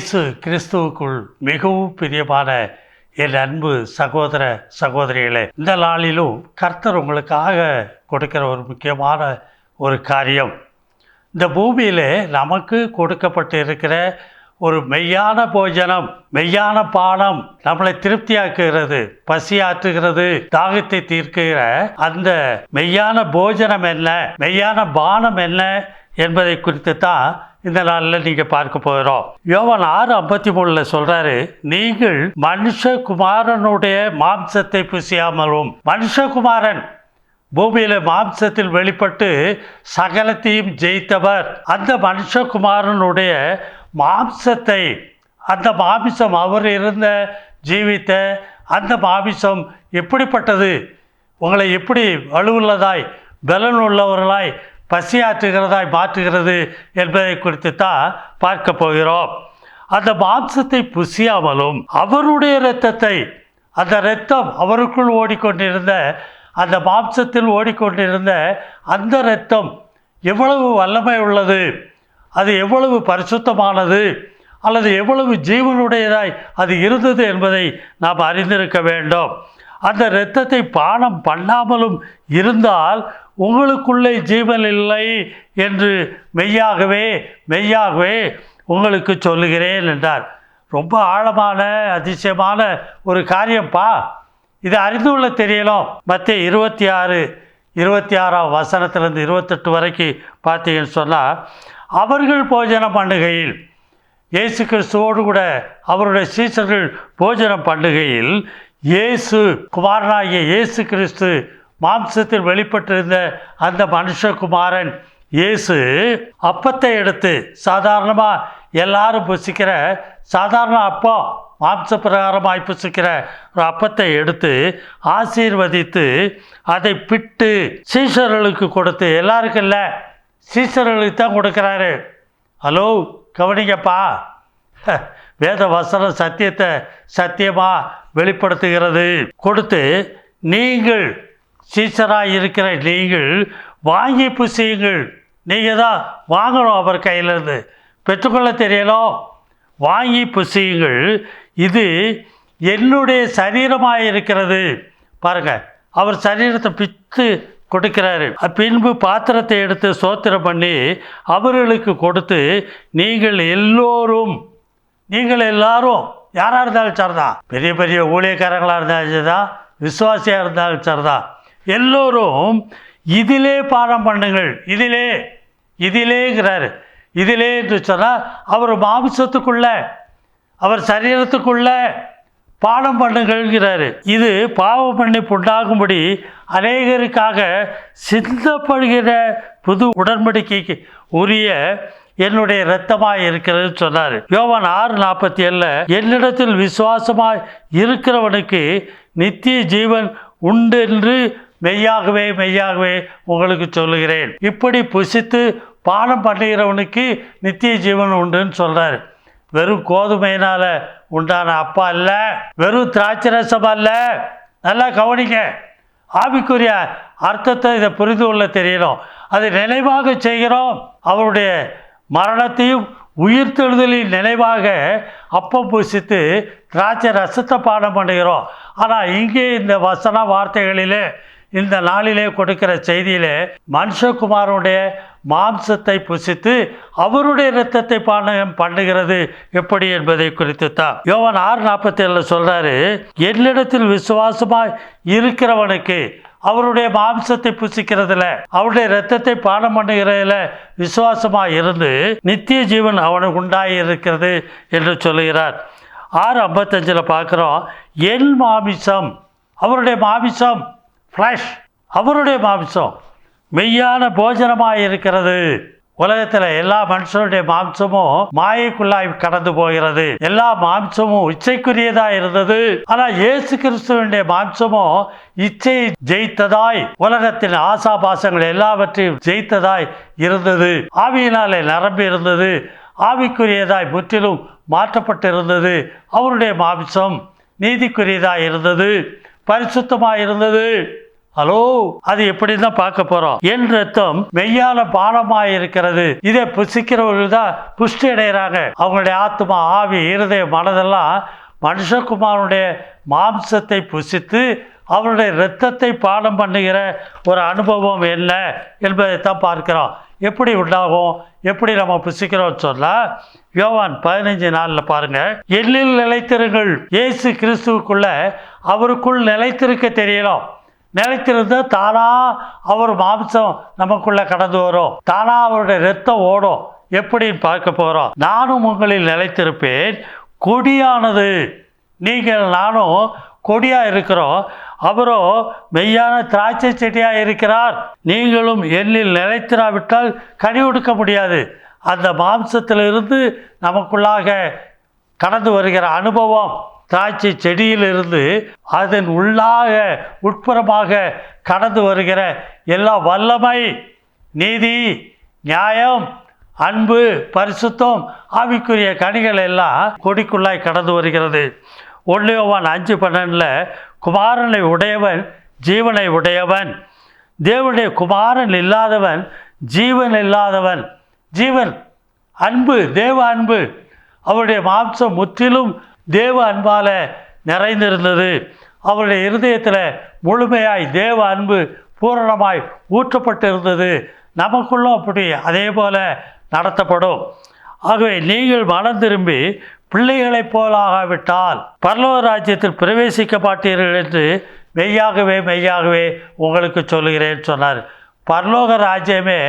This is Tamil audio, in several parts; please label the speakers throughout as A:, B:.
A: இயேசு கிறிஸ்துவுக்குள் மிகவும் பிரியமான என் அன்பு சகோதர சகோதரிகளே இந்த நாளிலும் கர்த்தர் உங்களுக்காக கொடுக்கிற ஒரு முக்கியமான ஒரு காரியம். இந்த பூமியில் நமக்கு கொடுக்கப்பட்டு இருக்கிற ஒரு மெய்யான போஜனம் மெய்யான பானம் நம்மளை திருப்தியாக்குகிறது பசியாற்றுகிறது தாகத்தை தீர்க்கிற அந்த மெய்யான போஜனம் என்ன மெய்யான பானம் என்ன என்பதை குறித்து தான் இந்த நாளில் நீங்கள் பார்க்க போகிறோம் யோவன் ஆறு ஐம்பத்தி மூணில் சொல்கிறாரு நீங்கள் மனுஷகுமாரனுடைய மாம்சத்தை புசியாமலும் மனுஷகுமாரன் பூமியில மாம்சத்தில் வெளிப்பட்டு சகலத்தையும் ஜெயித்தவர். அந்த மனுஷகுமாரனுடைய மாம்சத்தை அந்த மாமிசம் அவர் இருந்த ஜீவித்த அந்த மாமிசம் எப்படிப்பட்டது? உங்களை எப்படி வலுவுள்ளதாய் பலன் உள்ளவர்களாய் பசியாற்றுகிறதாய் மாற்றுகிறது என்பதை குறித்து தான் பார்க்க போகிறோம். அந்த மாம்சத்தை புசியாமலும் அவருடைய இரத்தத்தை அந்த இரத்தம் அவருக்குள் ஓடிக்கொண்டிருந்த அந்த மாம்சத்தில் ஓடிக்கொண்டிருந்த அந்த இரத்தம் எவ்வளவு வல்லமை உள்ளது? அது எவ்வளவு பரிசுத்தமானது? அல்லது எவ்வளவு ஜீவனுடையதாய் அது இருந்தது என்பதை நாம் அறிந்திருக்க வேண்டும். அந்த இரத்தத்தை பானம் பண்ணாமலும் இருந்தால் உங்களுக்குள்ளே ஜீவன் இல்லை என்று மெய்யாகவே மெய்யாகவே உங்களுக்கு சொல்லுகிறேன் என்றார். ரொம்ப ஆழமான அதிசயமான ஒரு காரியம்ப்பா இது அறிந்து கொள்ள தெரியணும் மற்ற இருபத்தி ஆறு இருபத்தி ஆறாம் வசனத்திலிருந்து இருபத்தெட்டு வரைக்கும் பார்த்தீங்கன்னு சொன்னால் அவர்கள் போஜனம் பண்ணுகையில் இயேசு கிறிஸ்துவோடு கூட அவருடைய சீசர்கள் போஜனம் பண்ணுகையில் இயேசு குமாரனாகிய இயேசு கிறிஸ்து மாம்சத்தில் வெளிப்பட்டிருந்த அந்த மனுஷகுமாரன் இயேசு அப்பத்தை எடுத்து சாதாரணமாக எல்லாரும் புசிக்கிற சாதாரண அப்பம் மாம்ச பிரகாரமாய் புசிக்கிற ஒரு அப்பத்தை எடுத்து ஆசீர்வதித்து அதை பிட்டு சீசர்களுக்கு கொடுத்து எல்லாருக்கும் இல்லை சீசர்களுக்கு தான் கொடுக்குறாரு. ஹலோ கவனிங்கப்பா. வேத வசன சத்தியத்தை சத்தியமாக வெளிப்படுத்துகிறது. கொடுத்து நீங்கள் சீசராக இருக்கிற நீங்கள் வாங்கி புசியுங்கள் நீங்கள் தான் வாங்கணும் அவர் கையிலேருந்து. பெற்றுக்கொள்ள தெரியலோ? வாங்கி புசியுங்கள் இது என்னுடைய சரீரமாக இருக்கிறது. பாருங்கள் அவர் சரீரத்தை பித்து கொடுக்கிறாரு. பின்பு பாத்திரத்தை எடுத்து சோத்திரம் பண்ணி அவர்களுக்கு கொடுத்து நீங்கள் எல்லோரும் நீங்கள் எல்லாரும் யாராக இருந்தாலும் சரிதான். பெரிய பெரிய ஊழியக்காரங்களாக இருந்தாலும் சரிதான். விசுவாசியாக இருந்தாலும் சரிதான். எல்லோரும் இதிலே பாடம் பண்ணுங்கள். இதிலே இதிலேங்கிறாரு. இதிலே என்று சொன்னால் அவர் மாம்சத்துக்குள்ள அவர் சரீரத்துக்குள்ள பாடம் பண்ணுங்கள்ங்கிறாரு. இது பாவ மன்னிப்பு உண்டாகும்படி அநேகருக்காக சிந்தப்படுகிற புது உடன்படிக்கைக்கு உரிய என்னுடைய இரத்தமாய் இருக்கிறது சொன்னார். யோவான் ஆறு நாற்பத்தி ஏழில் என்னிடத்தில் விசுவாசமாய் இருக்கிறவனுக்கு நித்திய ஜீவன் உண்டு என்று மெய்யாகவே மெய்யாகவே உங்களுக்கு சொல்லுகிறேன். இப்படி புசித்து பானம் பண்ணுகிறவனுக்கு நித்திய ஜீவன் உண்டுன்னு சொல்கிறார் வெறும் கோதுமையினால் உண்டான அப்பா அல்ல வெறும் திராட்சை ரசம் அல்ல. நல்லா கவனிங்க. ஆவிக்குரிய அர்த்தத்தை இதை புரிந்து கொள்ள தெரியணும். அதை நினைவாக செய்கிறோம். அவருடைய மரணத்தையும் உயிர்த்தெழுதலின் நினைவாக அப்பம் பூசித்து திராட்சை ரசத்தை பாடம் பண்ணுகிறோம். ஆனால் இங்கே இந்த வசன வார்த்தைகளிலே இந்த நாளிலே கொடுக்கிற செய்தியிலே மனுஷகுமாரனுடைய மாம்சத்தை புசித்து அவருடைய இரத்தத்தை பானகம் பண்ணுகிறது எப்படி என்பதை குறித்து தான் யோவன் ஆறு நாற்பத்தி ஏழில் சொல்கிறாரு என்னிடத்தில் விசுவாசமாய் இருக்கிறவனுக்கு அவருடைய மாம்சத்தை புசிக்கிறதுல அவருடைய இரத்தத்தை பானம் பண்ணுகிறதுல விசுவாசமாக இருந்து நித்திய ஜீவன் அவனுக்கு உண்டாகி இருக்கிறது என்று சொல்லுகிறார். ஆறு ஐம்பத்தஞ்சில் பார்க்குறோம் என் மாமிசம் அவருடைய மாமிசம் ஃப்ளஷ் அவருடைய மாம்சம். மெய்யான போஜனமாக இருக்கிறது உலகத்தில் எல்லா மனுஷனுடைய மாம்சமும் மாயைக்குள்ளாய் கடந்து போகிறது. எல்லா மாம்சமும் இச்சைக்குரியதா இருந்தது. ஆனால் இயேசு கிறிஸ்துவனுடைய மாம்சமும் இச்சை ஜெயித்ததாய் உலகத்தின் ஆசாபாசங்கள் எல்லாவற்றையும் ஜெயித்ததாய் இருந்தது. ஆவியினாலே நரம்பு இருந்தது. ஆவிக்குரியதாய் முற்றிலும் மாற்றப்பட்டிருந்தது. அவருடைய மாம்சம் நீதிக்குரியதாய் இருந்தது. பரிசுத்தமாக இருந்தது ஹலோ அது எப்படி தான் பார்க்க போறோம். என் ரத்தம் மெய்யான பானமாக இருக்கிறது இதை புசிக்கிறவர்கள் தான் புஷ்டி அடைகிறாங்க அவங்களுடைய ஆத்மா ஆவி இருதய மனதெல்லாம் மனுஷகுமாரனுடைய மாம்சத்தை புசித்து அவருடைய இரத்தத்தை பானம் பண்ணுகிற ஒரு அனுபவம் என்ன என்பதை தான் பார்க்கிறோம். எப்படி உண்டாகும்? எப்படி நம்ம புசிக்கிறோம் சொன்னால் யோவான் பதினஞ்சு நாளில் பாருங்க எல்லில் நிலைத்திருங்கள். இயேசு கிறிஸ்துவுக்குள்ள அவருக்குள் நிலைத்திருக்க தெரியணும். நிலைத்திருந்தால் தானா அவர் மாம்சம் நமக்குள்ள கடந்து வரும். தானா அவருடைய ரத்தம் ஓடும். எப்படின்னு பார்க்க போகிறோம் நானும் உங்களில் நிலைத்திருப்பேன். கொடியானது. நீங்கள் நானும் கொடியாக இருக்கிறோம். அவரோ மெய்யான திராட்சை செடியாக இருக்கிறார். நீங்களும் எண்ணில் நிலைத்திராவிட்டால் கனி கொடுக்க முடியாது. அந்த மாம்சத்திலிருந்து நமக்குள்ளாக கடந்து வருகிற அனுபவம் திராட்சை செடியிலிருந்து அதன் உள்ளாக உட்புறமாக கடந்து வருகிற எல்லா வல்லமை நீதி நியாயம் அன்பு பரிசுத்தம் ஆவிக்குரிய கனிகள் எல்லாம் கொடிக்குள்ளாய் கடந்து வருகிறது. ஒன்றியவான் அஞ்சு பன்னெண்டில் குமாரனை உடையவன் ஜீவனை உடையவன். தேவனுடைய குமாரன் இல்லாதவன் ஜீவன் இல்லாதவன். ஜீவன் அன்பு தேவ அன்பு. அவருடைய மாம்சம் முற்றிலும் தேவ அன்பால் நிறைந்திருந்தது. அவருடைய இருதயத்தில் முழுமையாய் தேவ அன்பு பூரணமாய் ஊற்றப்பட்டிருந்தது. நமக்குள்ளும் அப்படி அதே போல நடத்தப்படும். ஆகவே நீங்கள் மனம் திரும்பி பிள்ளைகளைப் போலாகாவிட்டால் பரலோக ராஜ்யத்தில் பிரவேசிக்க மாட்டீர்கள் என்று மெய்யாகவே மெய்யாகவே உங்களுக்கு சொல்லுகிறேன் சொன்னார். பரலோக ராஜ்யமே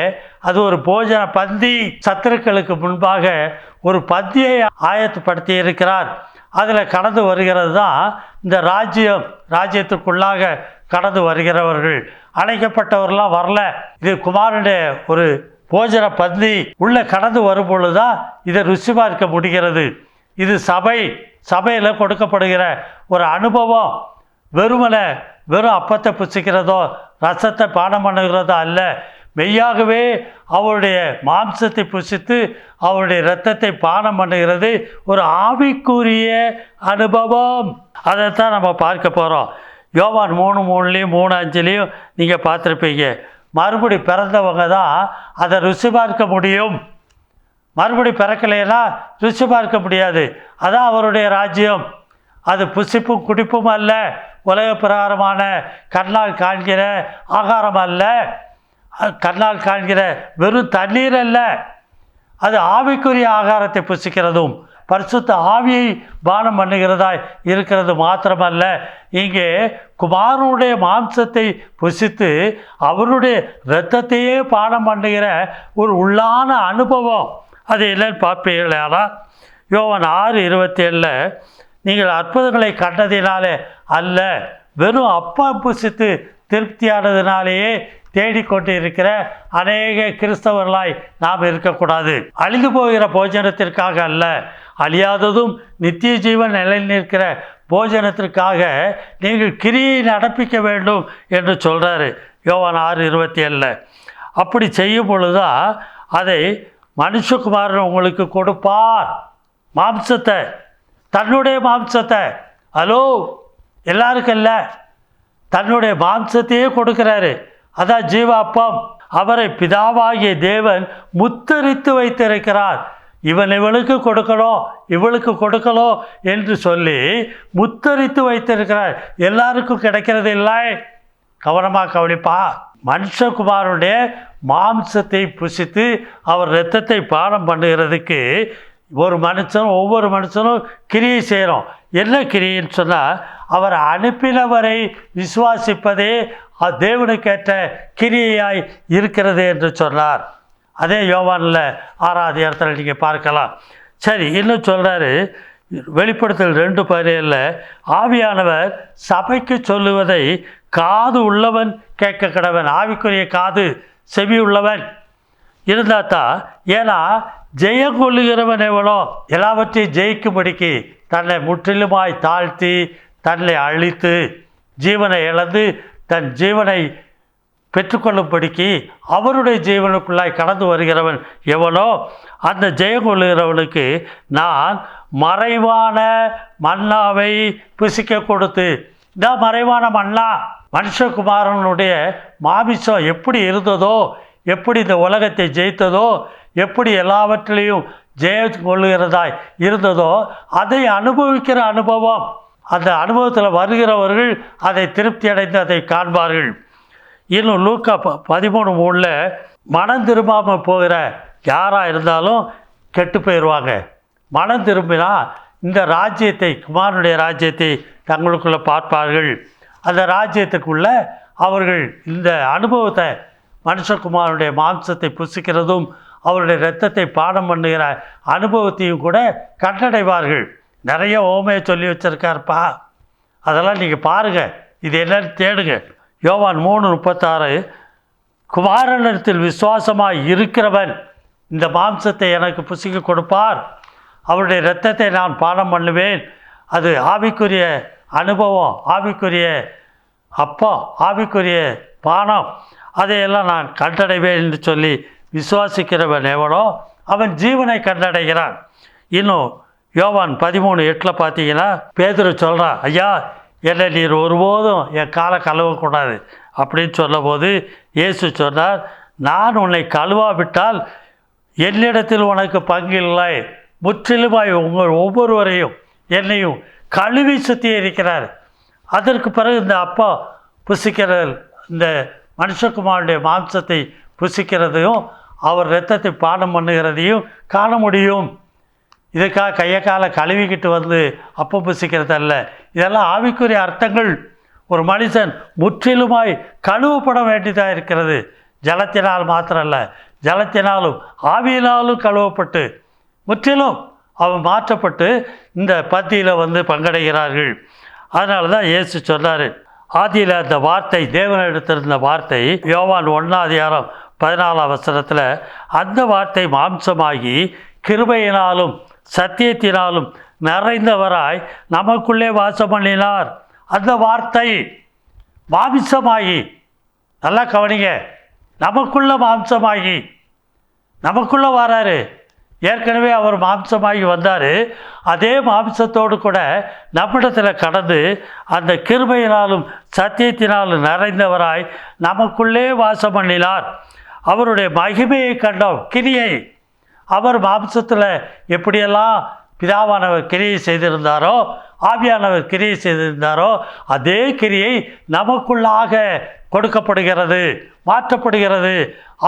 A: அது ஒரு போஜன பந்தி. சத்துருக்களுக்கு முன்பாக ஒரு பந்தியை ஆயத்தப்படுத்தி இருக்கிறார் அதில் கடந்து வருகிறது தான் இந்த ராஜ்யம். ராஜ்யத்துக்குள்ளாக கடந்து வருகிறவர்கள். அழைக்கப்பட்டவர்களாம் வரல. இது குமாரனுடைய ஒரு போஜன பந்தி. உள்ளே கடந்து வரும் பொழுதுதான் இதை ருசி பார்க்க முடிகிறது. இது சபை. சபையில் கொடுக்கப்படுகிற ஒரு அனுபவம் வெறுமனை வெறும் அப்பத்தை புசிக்கிறதோ ரசத்தை பானம் பண்ணுகிறதோ அல்ல. மெய்யாகவே அவருடைய மாம்சத்தை புசித்து அவருடைய இரத்தத்தை பானம் பண்ணுகிறது ஒரு ஆவிக்குரிய அனுபவம். அதைத்தான் நம்ம பார்க்க போகிறோம் யோவான் மூணு மூணுலேயும் மூணு அஞ்சுலேயும் நீங்கள் பார்த்துருப்பீங்க. மறுபடி பிறந்தவங்க தான் அதை ருசி பார்க்க முடியும். மறுபடி பிறக்கலைன்னா ருசி பார்க்க முடியாது. அதான் அவருடைய ராஜ்யம். அது புசிப்பும் குடிப்பும் அல்ல. உலக பிரகாரமான கண்ணால் காண்கிற ஆகாரம் அல்ல. கண்ணால் காண்கிற வெறும் தண்ணீர் அல்ல. அது ஆவிக்குரிய ஆகாரத்தை புசிக்கிறதும் பரிசுத்த ஆவியை பானம் பண்ணுகிறதாய் இருக்கிறது மாத்திரமல்ல. இங்கே குமாரனுடைய மாம்சத்தை புசித்து அவருடைய இரத்தத்தையே பானம் பண்ணுகிற ஒரு உள்ளான அனுபவம். அது என்னன்னு பார்ப்பீர்களா யோவன் ஆறு இருபத்தேழில் நீங்கள் அற்புதங்களை கண்டதினாலே அல்ல வெறும் அப்பா புசித்து திருப்தியானதினாலேயே தேடிக்கொண்டு இருக்கிற அநேக கிறிஸ்தவர்களாய் நாம் இருக்கக்கூடாது. அழிந்து போகிற போஜனத்திற்காக அல்ல அழியாததும் நித்திய ஜீவன் நிலை நிற்கிற போஜனத்திற்காக நீங்கள் கிரியை நடப்பிக்க வேண்டும் என்று சொல்கிறாரு யோவான் ஆறு இருபத்தி ஏழில் அப்படி செய்யும் பொழுதுதான் அதை மனுஷகுமாரன் உங்களுக்கு கொடுப்பார். மாம்சத்தை தன்னுடைய மாம்சத்தை. ஹலோ எல்லாருக்கும் இல்லை தன்னுடைய மாம்சத்தையே கொடுக்கிறாரு. அதான் ஜீவாப்பம். அவரை பிதாவாகிய தேவன் முத்தரித்து வைத்திருக்கிறார். இவன் இவளுக்கு கொடுக்கணும் இவளுக்கு கொடுக்கணும் என்று சொல்லி முத்தரித்து வைத்திருக்கிறார். எல்லாருக்கும் கிடைக்கிறது இல்லை. கவனமாக கவனிப்பா. மனுஷகுமாரனுடைய மாம்சத்தை புசித்து அவர் இரத்தத்தை பானம் பண்ணுகிறதுக்கு ஒரு மனுஷனும் ஒவ்வொரு மனுஷனும் கிரியை செய்கிறோம். என்ன கிரியின்னு சொன்னால் அவர் அனுப்பினவரை விசுவாசிப்பதே தேவனுக்கேற்ற கிரியையாய் இருக்கிறது என்று சொன்னார். அதே யோவானில் ஆறாவது இடத்துல நீங்கள் பார்க்கலாம். சரி இன்னும் சொல்கிறாரு வெளிப்படுத்தல் ரெண்டு பதினேழில் ஆவியானவர் சபைக்கு சொல்லுவதை காது உள்ளவன் கேட்க கடவன் ஆவிக்குரிய காது செவி உள்ளவன் இருந்தால் தான் ஏன்னா ஜெயம் கொள்ளுகிறவன் எவனோ எல்லாவற்றையும் ஜெயிக்கும்படிக்கு தன்னை முற்றிலுமாய் தாழ்த்தி தன்னை அழித்து ஜீவனை இழந்து தன் ஜீவனை பெற்றுக்கொள்ளும்படிக்கு அவருடைய ஜீவனுக்குள்ளாய் கடந்து வருகிறவன் எவனோ அந்த ஜெயம் கொள்ளுகிறவனுக்கு நான் மறைவான மன்னாவை பிசிக்க கொடுத்து இந்த மறைவான மன்னா மனுஷகுமாரனுடைய மாமிசம் எப்படி இருந்ததோ எப்படி இந்த உலகத்தை ஜெயித்ததோ எப்படி எல்லாவற்றிலையும் ஜெய கொள்ளுகிறதாய் இருந்ததோ அதை அனுபவிக்கிற அனுபவம் அந்த அனுபவத்தில் வருகிறவர்கள் அதை திருப்தி அடைந்து அதை காண்பார்கள். இன்னும் லூக்கா ப பதிமூணு மூணில் மனம் திரும்பாமல் போகிற யாராக இருந்தாலும் கெட்டு போயிடுவாங்க மனம் திரும்பினா இந்த ராஜ்யத்தை குமாரனுடைய ராஜ்யத்தை தங்களுக்குள்ளே பார்ப்பார்கள். அந்த ராஜ்யத்துக்குள்ளே அவர்கள் இந்த அனுபவத்தை மனுஷகுமாரனுடைய மாம்சத்தை புசிக்கிறதும் அவருடைய இரத்தத்தை பானம் பண்ணுகிற அனுபவத்தையும் கூட கண்டடைவார்கள். நிறைய ஓமையை சொல்லி வச்சுருக்காருப்பா. அதெல்லாம் நீங்கள் பாருங்கள் இது என்னன்னு தேடுங்க. யோவான் மூணு முப்பத்தாறு குமாரனிடத்தில் விசுவாசமாக இருக்கிறவன் இந்த மாம்சத்தை எனக்கு புசிக்க கொடுப்பார். அவருடைய இரத்தத்தை நான் பானம் பண்ணுவேன். அது ஆவிக்குரிய அனுபவம் ஆவிக்குரிய அப்பா ஆவிக்குரிய பானம் அதையெல்லாம் நான் கண்டடைவேன் என்று சொல்லி விசுவாசிக்கிறவன் எவனோ அவன் ஜீவனை கண்டடைகிறான். இன்னும் யோவான் பதிமூணு எட்டில் பார்த்தீங்கன்னா பேதுரு சொல்கிறான் ஐயா என்னை நீர் ஒருபோதும் என் காலை கழுவக்கூடாது. அப்படின்னு சொல்லும்போது இயேசு சொன்னார் நான் உன்னை கழுவாவிட்டால் என்னிடத்தில் உனக்கு பங்கில்லை. முற்றிலுமாய் உங்கள் ஒவ்வொருவரையும் என்னையும் கழுவி சுத்திகரிக்கிறார். அதற்கு பிறகு இந்த அப்பா புசிக்கிற இந்த மனுஷகுமாருடைய மாம்சத்தை புசிக்கிறதையும் அவர் இரத்தத்தை பானம் பண்ணுகிறதையும் காண முடியும். இதுக்காக கையை காலை கழுவிக்கிட்டு வந்து அப்பம் புசிக்கிறதல்ல. இதெல்லாம் ஆவிக்குரிய அர்த்தங்கள். ஒரு மனுஷன் முற்றிலுமாய் கழுவப்பட வேண்டியதாக இருக்கிறது. ஜலத்தினால் மாத்திரமல்ல ஜலத்தினாலும் ஆவியினாலும் கழுவப்பட்டு முற்றிலும் அவன் மாற்றப்பட்டு இந்த பத்தியில் வந்து பங்கடைகிறார்கள். அதனால தான் இயேசு சொன்னார் ஆதியில் அந்த வார்த்தை தேவன் எடுத்திருந்த வார்த்தை யோவான் ஒன்றாம் அதிகாரம் பதினாலாம் அவசரத்தில் அந்த வார்த்தை மாம்சமாகி கிருபையினாலும் சத்தியத்தினாலும் நிறைந்தவராய் நமக்குள்ளே வாசம் பண்ணினார் அந்த வார்த்தை மாம்சமாகி நல்லா கவனிங்க நமக்குள்ள மாம்சமாகி நமக்குள்ளே வராரு. ஏற்கனவே அவர் மாம்சமாகி வந்தார். அதே மாம்சத்தோடு கூட நம்மிடத்தில் கடந்து அந்த கிருபையினாலும் சத்தியத்தினாலும் நிறைந்தவராய் நமக்குள்ளே வாசம் பண்ணினார். அவருடைய மகிமையை கண்டோம். கிரியை. அவர் மாம்சத்தில் எப்படியெல்லாம் பிதாவானவர் கிரியை செய்திருந்தாரோ ஆவியானவர் கிரியை செய்திருந்தாரோ அதே கிரியை நமக்குள்ளாக கொடுக்கப்படுகிறது மாற்றப்படுகிறது.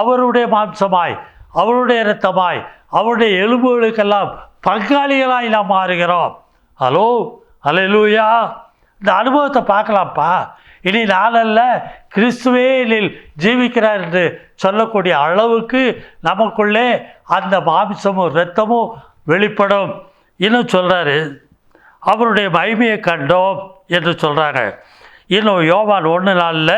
A: அவருடைய மாம்சமாய் அவருடைய இரத்தமாய் அவருடைய எலும்புகளுக்கெல்லாம் பங்காளிகளாய் நாம் மாறுகிறோம். Hello hallelujah. இந்த அனுபவத்தை பார்க்கலாம்ப்பா. இனி நாளல்ல கிறிஸ்துவே என்னில் ஜீவிக்கிறார் என்று சொல்லக்கூடிய அளவுக்கு நமக்குள்ளே அந்த மாமிசமும் இரத்தமும் வெளிப்படும் இன்னும் சொல்கிறாரு அவருடைய மகிமையை கண்டோம் என்று சொல்கிறாங்க இன்னும் யோவான் ஒன்று நாளில்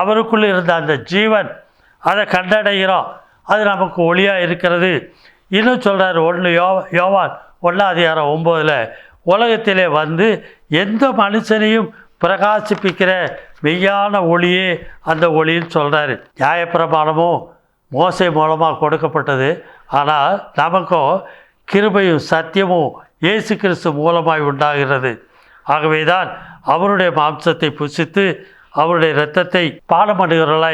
A: அவருக்குள்ளே இருந்த அந்த ஜீவன் அதை கண்டடைகிறோம். அது நமக்கு ஒளியாக இருக்கிறது. இன்னும் சொல்கிறார் ஒன்று யோ யோவான் ஒன்றாம் அதிகாரம் ஒம்போதில் உலகத்திலே வந்து எந்த மனுஷனையும் பிரகாசிப்பிக்கிற மெய்யான ஒளியே அந்த ஒளின்னு சொல்கிறாரு நியாயப்பிரமாணமும் மோசை மூலமாக கொடுக்கப்பட்டது. ஆனால் நமக்கும் கிருபையும் சத்தியமும் இயேசு கிறிஸ்து மூலமாய் உண்டாகிறது. ஆகவே தான் அவருடைய மாம்சத்தை புசித்து அவருடைய இரத்தத்தை பானம்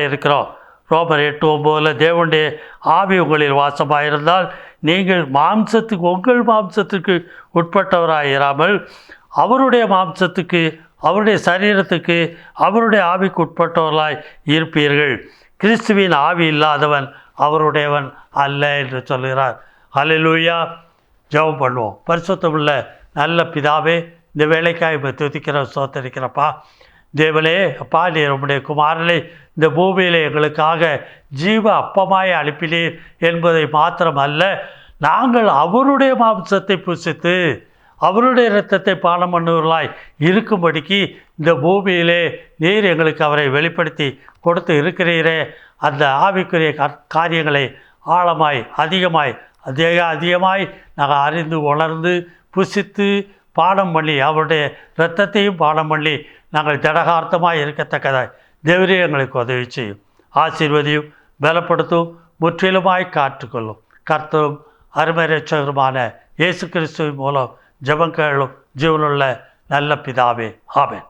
A: இருக்கிறோம். ரோமர் எட்டு ஒம்போதில் தேவனுடைய ஆவி உங்களில் வாசமாக இருந்தால் நீங்கள் மாம்சத்துக்கு உங்கள் மாம்சத்துக்கு உட்பட்டவராக இராமல் அவருடைய மாம்சத்துக்கு அவருடைய சரீரத்துக்கு அவருடைய ஆவிக்கு உட்பட்டவர்களாய் இருப்பீர்கள். கிறிஸ்துவின் ஆவி இல்லாதவன் அவருடையவன் அல்ல என்று சொல்கிறார். ஹalleluya. ஜெபம் பண்ணுவோம். பரிசுத்தமுள்ள நல்ல பிதாவே இந்த வேலைக்காய் இப்போ துதிக்கிற சோத்தரிக்கிறப்பா தேவனே அப்பா நீர் உம்முடைய குமாரனை இந்த பூமியில் எங்களுக்காக ஜீவ அப்பமாய் அனுப்பினீர் என்பதை மாத்திரம் அல்ல நாங்கள் அவருடைய மாம்சத்தை புசித்து அவருடைய இரத்தத்தை பானம் பண்ணுவர்களாய் இருக்கும்படிக்கு இந்த பூமியிலே நீர் எங்களுக்கு அவரை வெளிப்படுத்தி கொடுத்து இருக்கிறீரே. அந்த ஆவிக்குரிய காரியங்களை ஆழமாய் அதிகமாய் அதிக அதிகமாய் நாங்கள் அறிந்து உணர்ந்து புசித்து பாடம் பண்ணி அவருடைய இரத்தத்தையும் பாடம் பண்ணி நாங்கள் திடகார்த்தமாக இருக்கத்தக்கதாய் தேவரே எங்களுக்கு உதவி செய்யும். ஆசீர்வதியும் பலப்படுத்தும் முற்றிலுமாய் காற்றுக்கொள்ளும் கர்த்தரும் அருமை ரட்சகருமான இயேசு கிறிஸ்துவின் மூலம் ஜபங்களும் ஜீவனுள்ள நல்ல பிதாவே. ஆமென்.